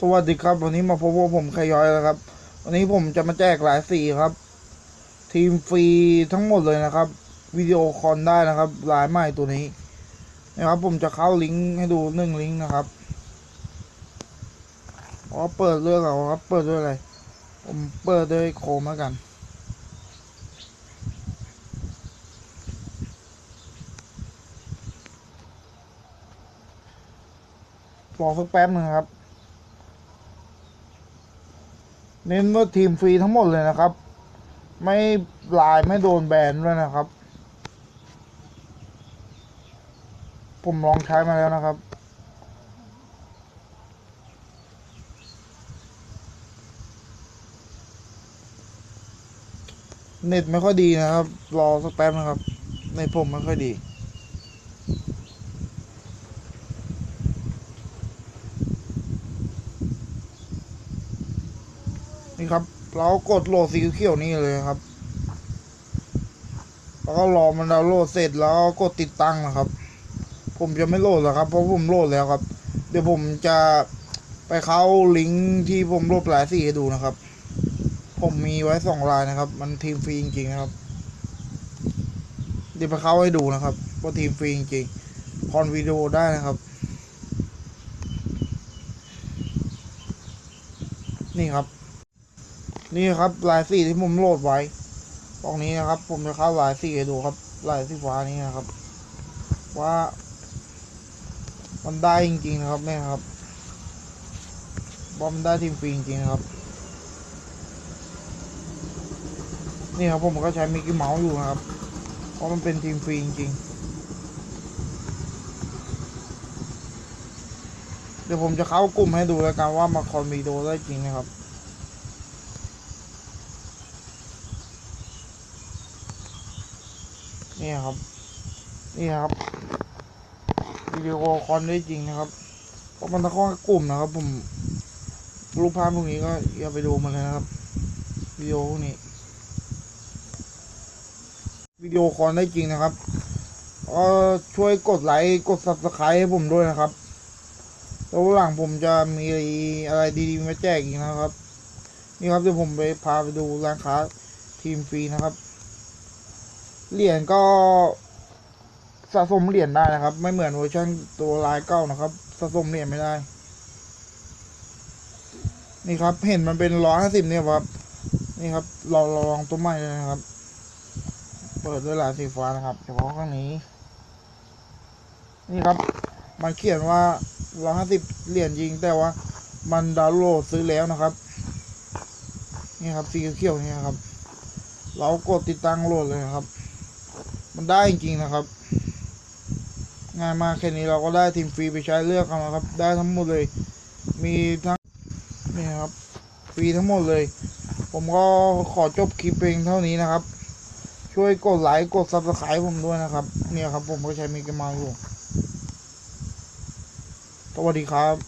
สวัสดีครับ วันนี้มาพบกับผมขยอยแล้วครับ วันนี้ผมจะมาแจกหลายสีครับ ทีมฟรีทั้งหมดเลยนะครับ วิดีโอคอลได้นะครับลายใหม่ตัวนี้นะครับ ผมจะเข้าลิงก์ให้ดูหนึ่งลิงก์นะครับอ๋อเปิดเรื่องเราครับ เปิดด้วยอะไร ผมเปิดด้วยโคมแล้วกันรอสักแป๊บหนึงครับ เน้นว่าทีมฟรีทั้งหมดเลยนะครับ ไม่ลายไม่โดนแบนด้วยนะครับ ผมลองใช้มาแล้วนะครับ เน็ตไม่ค่อยดีนะครับ รอสักแป๊บนะครับ ในผมไม่ค่อยดี นี่ครับ เรากดโหลดสีเขียวนี่เลยครับ แล้วก็รอมันดาวโหลดเสร็จแล้วก็กดติดตั้งนะครับ ผมจะไม่โหลดแล้วครับ เพราะผมโหลดแล้วครับ เดี๋ยวผมจะไปเข้าลิงก์ที่ผมโหลดหลายสีให้ดูนะครับ ผมมีไว้สองลายนะครับ มันทีมฟรีจริงๆนะครับ เดี๋ยวไปเข้าให้ดูนะครับว่าทีมฟรีจริงๆพอนวิดีโอได้นะครับ นี่ครับ นี่ครับลายสีที่ผมโหลดไว้ ตรงนี้นะครับ ผมจะเข้าลายสีให้ดูครับ ลายสีฟ้านี้นะครับ ว่ามันได้จริงๆนะครับเนี่ครับว่ามันได้ทีมฟรีจริงๆครับ นี่ครับผมก็ใช้มิกกี้เมาส์อยู่นะครับ เพราะมันเป็นทีมฟรีจริงๆเดี๋ยวผมจะเข้ากลุ่มให้ดูแล้วกันว่ามาคอนวีโดได้จริงนะครับ นี่ครับ นี่ครับวิดีโอคอลได้จริงนะครับเพราะมันต้องเข้ากลุ่มนะครับ ผมรูปภาพพวกนี้ก็อย่าไปดูมันเลยนะครับวิดีโอพวกนี้วิดีโอคอลได้จริงนะครับก็ช่วยกดไลค์กด subscribe ให้ผมด้วยนะครับแล้วหลังผมจะมีอะไรดีๆมาแจกอีกนะครับ นี่ครับเดี๋ยวผมไปพาไปดูร้านค้าทีมฟรีนะครับ เหรียญก็สะสมเหรียญได้นะครับ ไม่เหมือนเวอร์ชันตัวลายเก้านะครับ สะสมเหรียญไม่ได้ นี่ครับ เห็นมันเป็นร้อยห้าสิบเนี่ยครับ นี่ครับลองลองตัวใหม่เลยนะครับ เปิดด้วยลายสีฟ้านะครับเฉพาะข้างนี้ นี่ครับ มันเขียนว่าร้อยห้าสิบเหรียญจริงแต่ว่า มันดาวน์โหลดซื้อแล้วนะครับ นี่ครับสีเขียวนี่ครับ เรากดติดตั้งโหลดเลยนะครับ มันได้จริงๆนะครับ ง่ายมากแค่นี้เราก็ได้ทีมฟรีไปใช้เลือกเอานะครับ ได้ทั้งหมดเลย มีทั้งนี่ครับฟรีทั้งหมดเลย ผมก็ขอจบคลิปเพียงเท่านี้นะครับ ช่วยกดไลค์กดซับสไครต์ผมด้วยนะครับ เนี่ยครับผมก็ใช้มิกกี้เมาอยู่สวัสดีครับ